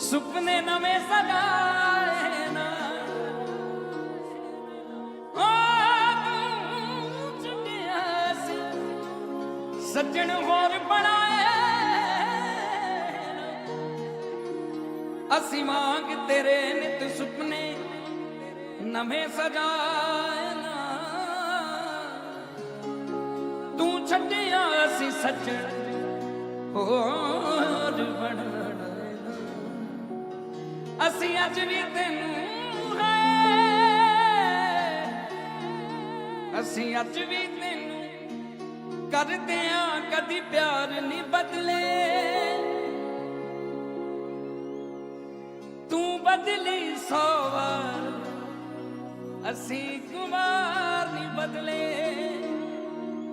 ਸੁਪਨੇ ਨਵੇਂ ਸਜਾਏ ਨਾ। ਸੱਜਣ ਹੋਰ ਬਣਾਏ ਅਸੀਂ ਮੰਗ ਤੇਰੇ ਨਿਤ ਸੁਪਨੇ ਨਵੇਂ ਸਜਾਏ ਤੂੰ ਛੱਡਿਆ ਅਸੀਂ ਸੱਜਣ, ਹੋਰ ਅਸੀਂ ਅੱਜ ਵੀ ਤੈਨੂੰ ਹੈ। ਅਸੀਂ ਅੱਜ ਵੀ ਤੈਨੂੰ ਕਰਦੇ ਆ ਕਦੀ ਪਿਆਰ ਨਹੀਂ ਬਦਲੇ। ਤੂੰ ਬਦਲੀ ਸੌ ਵਾਰ, ਅਸੀਂ ਕੁਮਾਰ ਨਹੀਂ ਬਦਲੇ।